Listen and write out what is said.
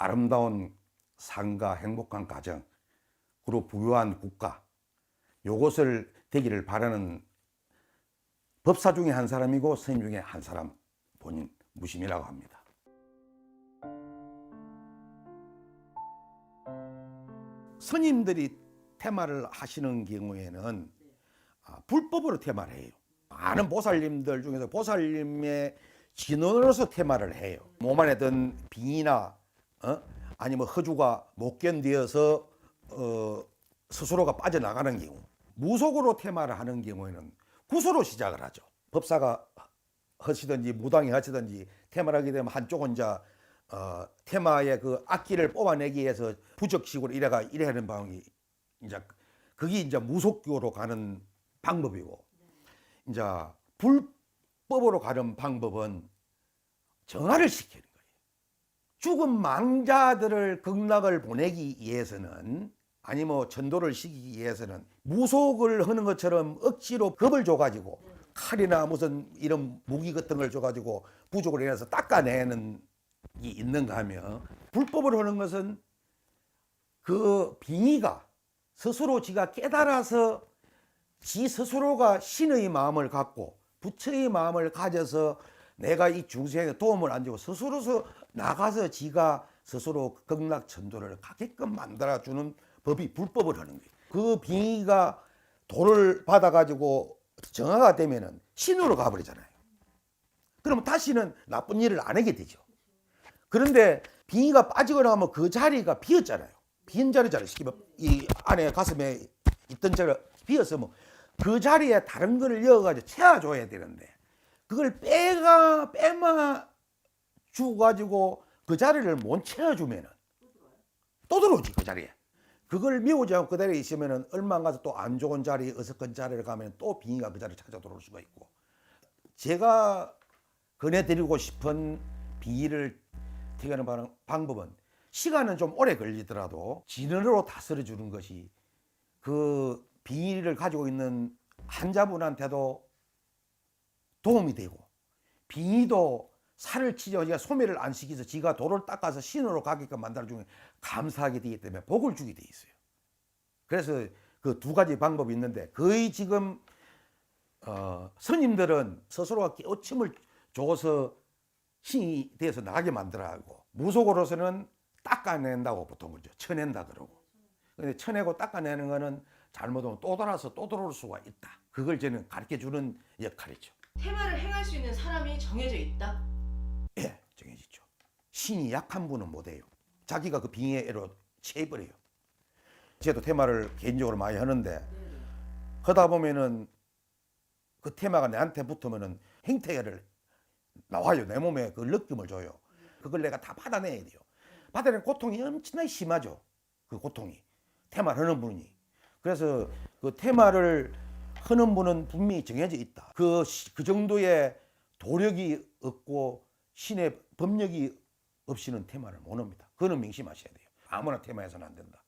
아름다운 삶과 행복한 가정, 그리고 부유한 국가, 요것을 되기를 바라는 법사 중에 한 사람이고 스님 중에 한 사람 본인 무심이라고 합니다. 스님들이 테마를 하시는 경우에는 아, 불법으로 테마를 해요. 많은 보살님들 중에서 보살님의 진원으로서 테마를 해요. 몸 안에 든 빙이나 어? 아니면 허주가 못 견디어서 어, 스스로가 빠져나가는 경우 무속으로 테마를 하는 경우에는 구소로 시작을 하죠. 법사가 하시든지 무당이 하시든지 테마를 하게 되면 한쪽은 이제 어, 테마의 그 악기를 뽑아내기 위해서 부적식으로 이래가 이래 하는 방이 이제 그게 이제 무속교로 가는 방법이고 이제 불법으로 가는 방법은 정화를 시키는. 죽은 망자들을 극락을 보내기 위해서는 아니 뭐 전도를 시키기 위해서는 무속을 하는 것처럼 억지로 겁을 줘가지고 칼이나 무슨 이런 무기 같은 걸 줘가지고 부족을 해서 닦아내는 게 있는가 하면 불법으로 하는 것은 그 빙의가 스스로 지가 깨달아서 지 스스로가 신의 마음을 갖고 부처의 마음을 가져서 내가 이 중생에 도움을 안 주고 스스로서 나가서 지가 스스로 극락 천도를 가게끔 만들어주는 법이 불법을 하는 거예요. 그 빙의가 도를 받아가지고 정화가 되면은 신으로 가버리잖아요. 그러면 다시는 나쁜 일을 안 하게 되죠. 그런데 빙의가 빠지고 나면 그 자리가 비었잖아요. 빈 자리잖아요. 말하면 이 안에 가슴에 있던 자리가 비었으면 그 자리에 다른 거를 이어가지고 채워줘야 되는데 그걸 빼가 빼마 주가지고 그 자리를 못 채워주면은 또 들어오지 그 자리에. 그걸 미우지 않고 그대로 있으면은 안 가서 또 안 좋은 자리, 어석한 자리를 가면 또 빙의가 그 자리를 찾아 들어올 수가 있고. 제가 권해드리고 싶은 비위를 튀겨는 방- 방법은 시간은 좀 오래 걸리더라도 진언으로 다스려 주는 것이 그 비위를 가지고 있는 환자분한테도 도움이 되고 빙의도 살을 치죠. 지가 소매를 안 시켜서 지가 돌을 닦아서 신으로 가게끔 만들어주면 감사하게 되기 때문에 복을 주게 돼 있어요. 그래서 그 두 가지 방법이 있는데 거의 지금 어, 스님들은 스스로가 깨우침을 줘서 신이 돼서 나가게 만들어가고 무속으로서는 닦아낸다고 보통 그러죠. 쳐낸다 그러고. 근데 쳐내고 닦아내는 거는 잘못하면 또 돌아서 또 들어올 수가 있다. 그걸 저는 가르쳐 주는 역할이죠. 테마를 행할 수 있는 사람이 정해져 있다. 예, 정해지죠. 신이 약한 분은 못해요. 자기가 그 빙의로 채버려요. 저도 테마를 개인적으로 많이 하는데 하다 보면은 그 테마가 내한테 붙으면은 행태를 나와요. 내 몸에 그 느낌을 줘요. 그걸 내가 다 받아내야 돼요. 받아내는 고통이 엄청나게 심하죠. 그 고통이. 테마를 하는 분이. 그래서 그 테마를 하는 분은 분명히 정해져 있다. 그, 시- 그 정도의 도력이 없고 신의 법력이 없이는 테마를 못 합니다. 그거는 명심하셔야 돼요. 아무나 테마해서는 안 된다.